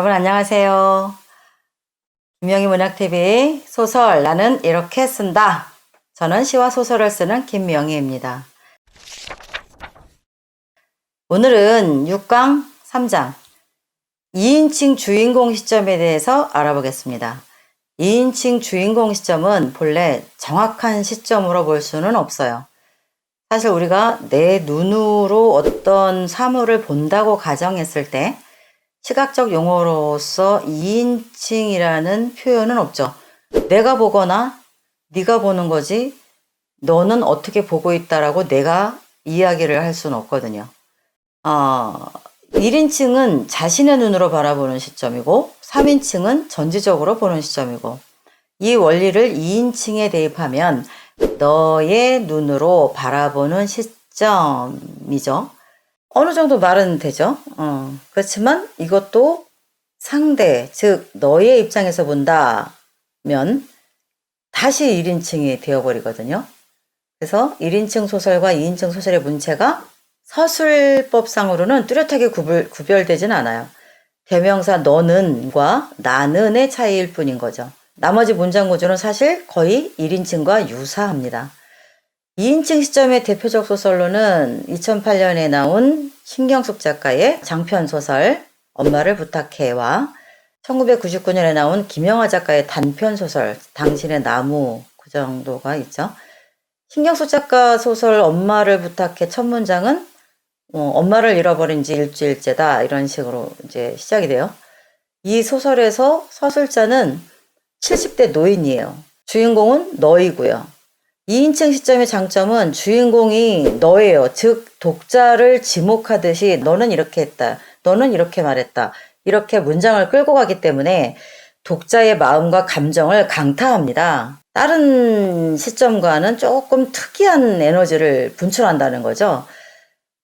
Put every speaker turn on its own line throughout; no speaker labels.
여러분 안녕하세요. 김명희 문학TV 소설 나는 이렇게 쓴다. 저는 시와 소설을 쓰는 김명희입니다. 오늘은 6강 3장 2인칭 주인공 시점에 대해서 알아보겠습니다. 2인칭 주인공 시점은 본래 정확한 시점으로 볼 수는 없어요. 사실 우리가 내 눈으로 어떤 사물을 본다고 가정했을 때 시각적 용어로서 2인칭이라는 표현은 없죠. 내가 보거나 네가 보는 거지 너는 어떻게 보고 있다라고 내가 이야기를 할 수는 없거든요. 어, 1인칭은 자신의 눈으로 바라보는 시점이고 3인칭은 전지적으로 보는 시점이고 이 원리를 2인칭에 대입하면 너의 눈으로 바라보는 시점이죠. 어느 정도 말은 되죠. 어, 그렇지만 이것도 상대, 즉, 너의 입장에서 본다면 다시 1인칭이 되어버리거든요. 그래서 1인칭 소설과 2인칭 소설의 문체가 서술법상으로는 뚜렷하게 구별, 구별되진 않아요. 대명사 너는과 나는의 차이일 뿐인 거죠. 나머지 문장 구조는 사실 거의 1인칭과 유사합니다. 2인칭 시점의 대표적 소설로는 2008년에 나온 신경숙 작가의 장편 소설 엄마를 부탁해와 1999년에 나온 김영하 작가의 단편 소설 당신의 나무 그 정도가 있죠. 신경숙 작가 소설 엄마를 부탁해 첫 문장은 어, 엄마를 잃어버린 지 일주일째다 이런 식으로 이제 시작이 돼요. 이 소설에서 서술자는 70대 노인이에요. 주인공은 너이고요. 2인칭 시점의 장점은 주인공이 너예요. 즉, 독자를 지목하듯이 너는 이렇게 했다. 너는 이렇게 말했다. 이렇게 문장을 끌고 가기 때문에 독자의 마음과 감정을 강타합니다. 다른 시점과는 조금 특이한 에너지를 분출한다는 거죠.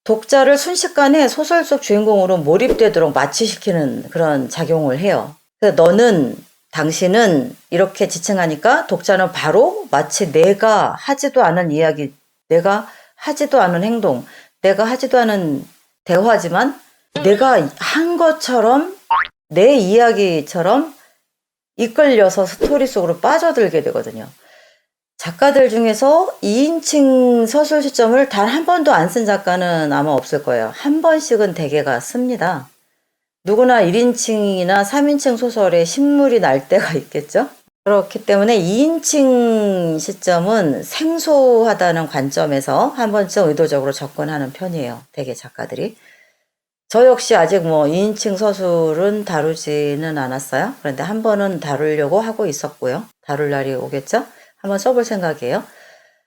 독자를 순식간에 소설 속 주인공으로 몰입되도록 마취시키는 그런 작용을 해요. 너는 당신은 이렇게 지칭하니까 독자는 바로 마치 내가 하지도 않은 이야기, 내가 하지도 않은 행동, 내가 하지도 않은 대화지만 내가 한 것처럼 내 이야기처럼 이끌려서 스토리 속으로 빠져들게 되거든요. 작가들 중에서 2인칭 서술 시점을 단 한 번도 안 쓴 작가는 아마 없을 거예요. 한 번씩은 대개가 씁니다. 누구나 1인칭이나 3인칭 소설에 신물이 날 때가 있겠죠? 그렇기 때문에 2인칭 시점은 생소하다는 관점에서 한 번쯤 의도적으로 접근하는 편이에요. 대개 작가들이. 저 역시 아직 뭐 2인칭 서술은 다루지는 않았어요. 그런데 한 번은 다루려고 하고 있었고요. 다룰 날이 오겠죠? 한번 써볼 생각이에요.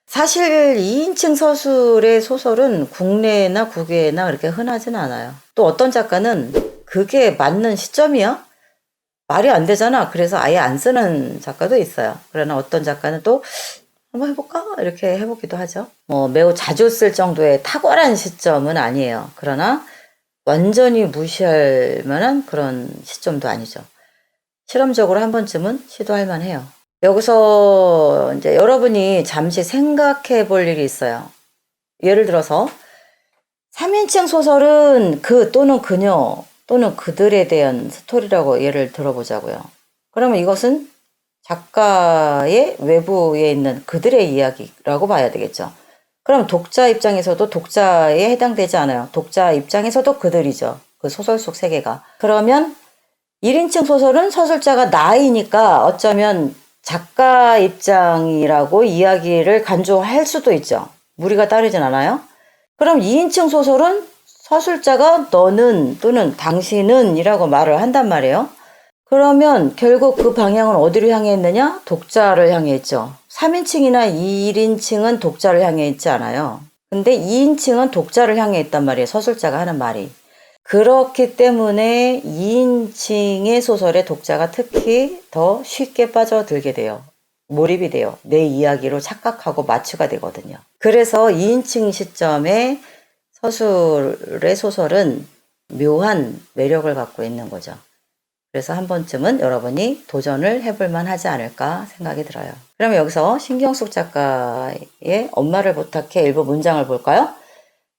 사실 2인칭 서술의 소설은 국내나 국외나 그렇게 흔하진 않아요. 또 어떤 작가는 그게 맞는 시점이야? 말이 안 되잖아. 그래서 아예 안 쓰는 작가도 있어요. 그러나 어떤 작가는 또 한번 해볼까? 이렇게 해보기도 하죠. 뭐 매우 자주 쓸 정도의 탁월한 시점은 아니에요. 그러나 완전히 무시할 만한 그런 시점도 아니죠. 실험적으로 한 번쯤은 시도할 만해요. 여기서 이제 여러분이 잠시 생각해 볼 일이 있어요. 예를 들어서 3인칭 소설은 그 또는 그녀 또는 그들에 대한 스토리라고 예를 들어보자고요. 그러면 이것은 작가의 외부에 있는 그들의 이야기라고 봐야 되겠죠. 그럼 독자 입장에서도 독자에 해당되지 않아요. 독자 입장에서도 그들이죠. 그 소설 속 세계가. 그러면 1인칭 소설은 서술자가 나이니까 어쩌면 작가 입장이라고 이야기를 간주할 수도 있죠. 무리가 따르진 않아요. 그럼 2인칭 소설은 서술자가 너는 또는 당신은 이라고 말을 한단 말이에요. 그러면 결국 그 방향은 어디로 향해 있느냐? 독자를 향해 있죠. 3인칭이나 1인칭은 독자를 향해 있지 않아요. 근데 2인칭은 독자를 향해 있단 말이에요. 서술자가 하는 말이. 그렇기 때문에 2인칭의 소설의 독자가 특히 더 쉽게 빠져들게 돼요. 몰입이 돼요. 내 이야기로 착각하고 마취가 되거든요. 그래서 2인칭 시점에 서술의 소설은 묘한 매력을 갖고 있는 거죠. 그래서 한 번쯤은 여러분이 도전을 해볼 만하지 않을까 생각이 들어요. 그러면 여기서 신경숙 작가의 엄마를 부탁해 일부 문장을 볼까요?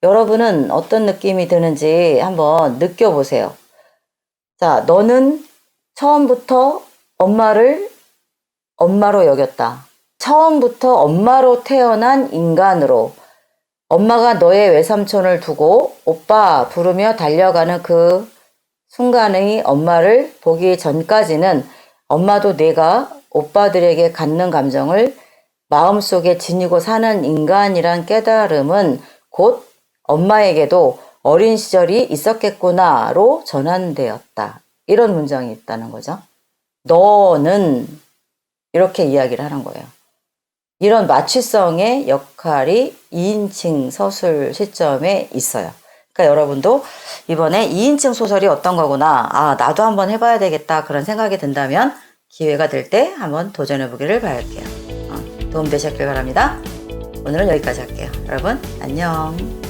여러분은 어떤 느낌이 드는지 한번 느껴보세요. 자, 너는 처음부터 엄마를 엄마로 여겼다. 처음부터 엄마로 태어난 인간으로 엄마가 너의 외삼촌을 두고 오빠 부르며 달려가는 그 순간의 엄마를 보기 전까지는 엄마도 내가 오빠들에게 갖는 감정을 마음속에 지니고 사는 인간이란 깨달음은 곧 엄마에게도 어린 시절이 있었겠구나로 전환되었다. 이런 문장이 있다는 거죠. 너는 이렇게 이야기를 하는 거예요. 이런 마취성의 역할이 2인칭 서술 시점에 있어요. 그러니까 여러분도 이번에 2인칭 소설이 어떤 거구나. 아, 나도 한번 해봐야 되겠다. 그런 생각이 든다면 기회가 될 때 한번 도전해 보기를 바랄게요. 어, 도움 되셨길 바랍니다. 오늘은 여기까지 할게요. 여러분, 안녕.